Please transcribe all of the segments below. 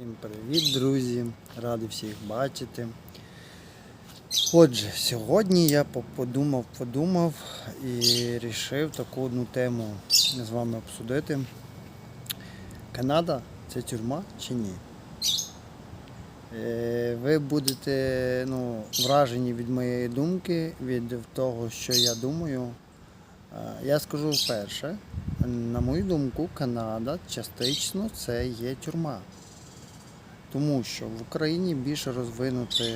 Всім привіт, друзі! Радий всіх бачити. Отже, сьогодні я подумав, подумав і вирішив таку одну тему з вами обсудити. Канада це тюрма чи ні? Е, Ви будете ну, вражені від моєї думки, від того, що я думаю. Я скажу вперше, на мою думку, Канада частично це є тюрма. Тому що в Україні більше розвинуті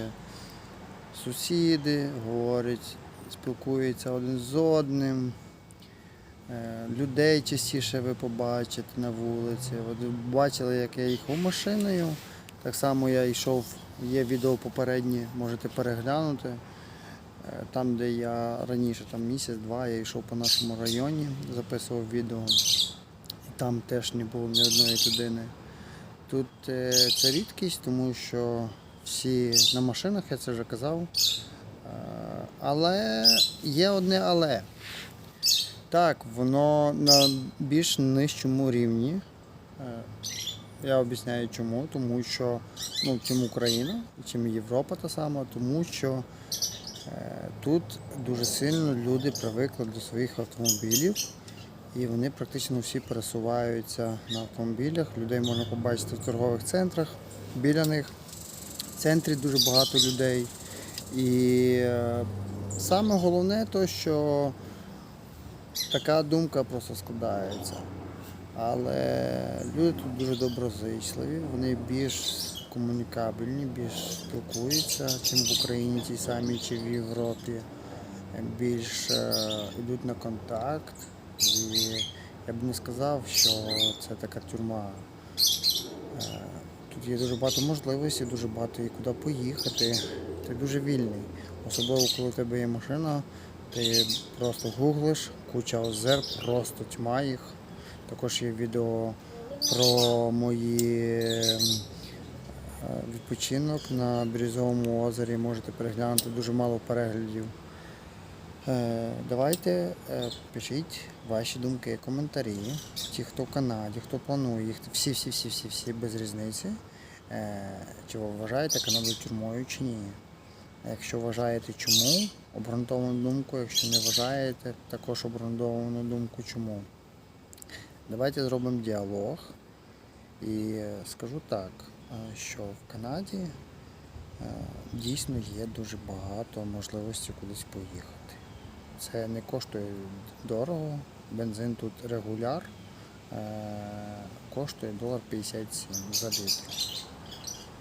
сусіди, говорять, спілкуються один з одним. Е, Людей частіше ви побачите на вулиці. Ви бачили, як я їхав машиною. Так само я йшов, є відео попереднє, можете переглянути. Е, Там, де я раніше, там місяць-два, я йшов по нашому районі, записував відео. І там теж не було ні одної людини. Тут е, це рідкість, тому що всі на машинах, я це вже казав. Е, Але є одне але. Так, воно на більш нижчому рівні. Е, Я об'ясняю чому. Тому що ну, чим Україна, чим Європа та сама, тому що тут дуже сильно люди привикли до своїх автомобілів. І вони практично всі пересуваються на автомобілях. Людей можна побачити в торгових центрах, біля них. В центрі дуже багато людей. І е, саме головне то, що така думка просто складається. Але люди тут дуже доброзичливі, вони більш комунікабельні, більш спілкуються, чим в Україні тій самій чи в Європі. Більш е, йдуть на контакт. І я б не сказав, що це така тюрма. Е, Тут є дуже багато можливостей, дуже багато і куди поїхати. Ти дуже вільний. Особливо, коли у тебе є машина, ти просто гуглиш, куча озер, просто тьма їх. Також є відео про мої ем, е, відпочинок на Бірюзовому озері. Можете переглянути дуже мало переглядів. Е, Давайте е, пишіть ваші думки, коментарі. Ті, хто в Канаді, хто планує їх, всі, всі, всі, всі, всі без різниці. Е, Чи ви вважаєте Канаду тюрмою чи ні? Якщо вважаєте чому, обґрунтовану думку, якщо не вважаєте, також обґрунтовану думку чому. Давайте зробимо діалог. І скажу так, що в Канаді дійсно є дуже багато можливостей кудись поїхати. Це не коштує дорого. Бензин тут регуляр е, коштує долар 57 за літр.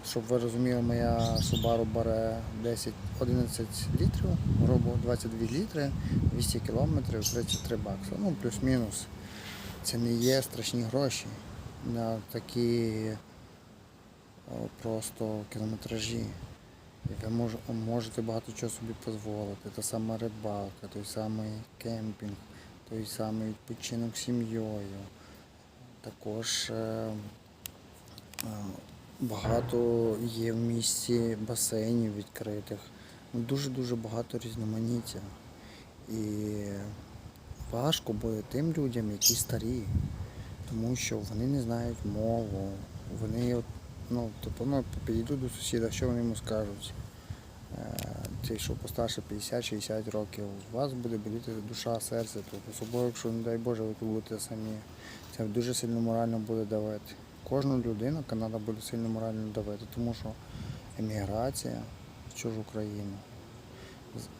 Щоб ви розуміли, моя Subaru бере 10-11 літрів, грубо 22 літри, 200 кілометрів, 33 бакси. Ну, плюс-мінус. Це не є страшні гроші на такі просто кілометражі. Ви мож, можете багато чого собі дозволити. Та сама рибалка, той самий кемпінг, той самий відпочинок з сім'єю. Також е, е, багато є в місті басейнів відкритих. Дуже-дуже багато різноманіття. І важко буде тим людям, які старі, тому що вони не знають мову. Вони от, ну, тобто, ну, підійдуть до сусіда, що вони йому скажуть. Е, Ті, що постарше 50-60 років, у вас буде боліти душа, серце, тут, особливо, якщо, не дай Боже, ви тут будете самі. Це дуже сильно морально буде давити. Кожну людину Канада буде сильно морально давити, тому що еміграція в чужу країну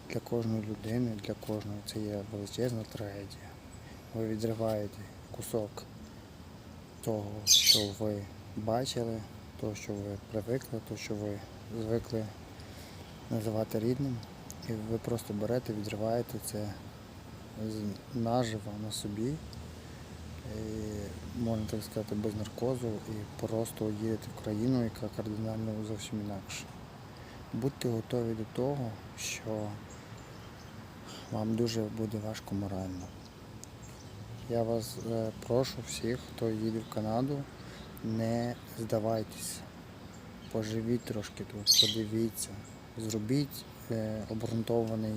для кожної людини, для кожної це є величезна трагедія. Ви відриваєте кусок того, що ви бачили, того, що ви привикли, того, що ви звикли називати рідним. І ви просто берете, відриваєте це наживо на собі, і, можна так сказати, без наркозу, і просто їдете в країну, яка кардинально зовсім інакша. Будьте готові до того, що вам дуже буде важко морально. Я вас е, прошу всіх, хто їде в Канаду, не здавайтеся. Поживіть трошки тут, подивіться, зробіть е, обґрунтований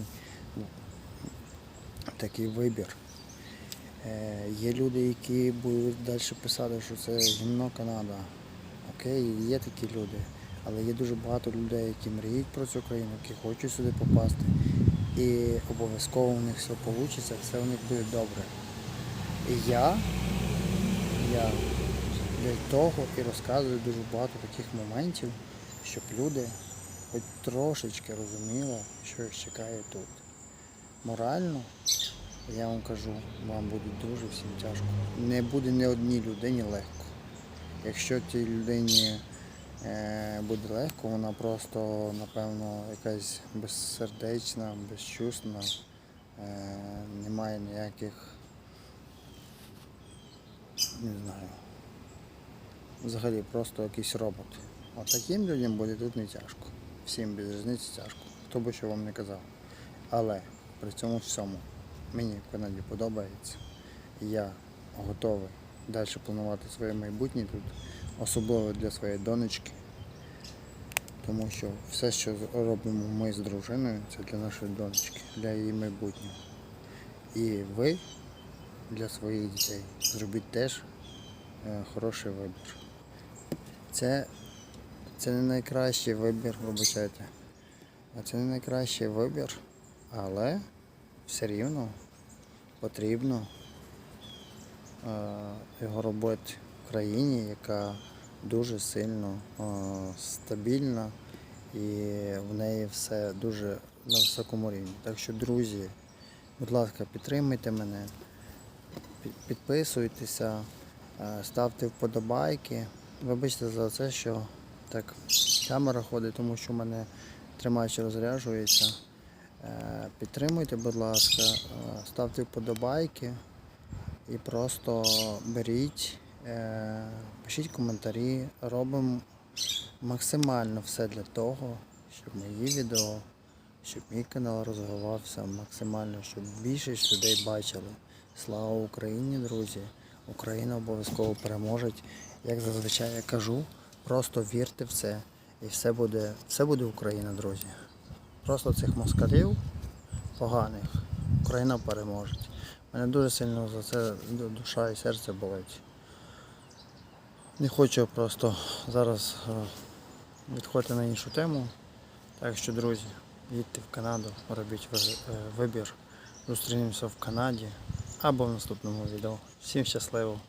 ну, такий вибір. Е, є люди, які будуть далі писати, що це гімно Канада. окей, є такі люди. Але є дуже багато людей, які мріють про цю країну, які хочуть сюди попасти. І обов'язково у них все вийде, все у них буде добре. І я, я для того і розказую дуже багато таких моментів, щоб люди хоч трошечки розуміли, що їх чекає тут. Морально, я вам кажу, вам буде дуже всім тяжко. Не буде ні одній людині легко. Якщо тій людині е, буде легко, вона просто, напевно, якась безсердечна, безчувственна, е, немає ніяких, не знаю, взагалі просто якийсь робот. А таким людям буде тут не тяжко. Всім без різниці тяжко. Хто би що вам не казав. Але при цьому всьому мені в Канаді подобається. Я готовий далі планувати своє майбутнє тут, особливо для своєї донечки. Тому що все, що робимо ми з дружиною, це для нашої донечки, для її майбутнього. І ви для своїх дітей зробіть теж е, хороший вибір. Це, це не найкращий вибір, вибачайте. Це не найкращий вибір, але все рівно потрібно е, його робити в країні, яка дуже сильно е, стабільна і в неї все дуже на високому рівні. Так що, друзі, будь ласка, підтримуйте мене, підписуйтеся, е, ставте вподобайки. Вибачте за це, що так камера ходить, тому що в мене тримач розряджується. Е, Підтримуйте, будь ласка, е, ставте вподобайки і просто беріть, е, пишіть коментарі, робимо максимально все для того, щоб мої відео, щоб мій канал розвивався максимально, щоб більшість людей бачили. Слава Україні, друзі! Україна обов'язково переможе. Як зазвичай я кажу, просто вірте в це і все буде, все буде Україна, друзі. Просто цих москалів поганих Україна переможе. Мене дуже сильно за це душа і серце болить. Не хочу просто зараз е, відходити на іншу тему. Так що, друзі, їдьте в Канаду, робіть е, вибір. Зустрінемося в Канаді або в наступному відео. Всім щасливо!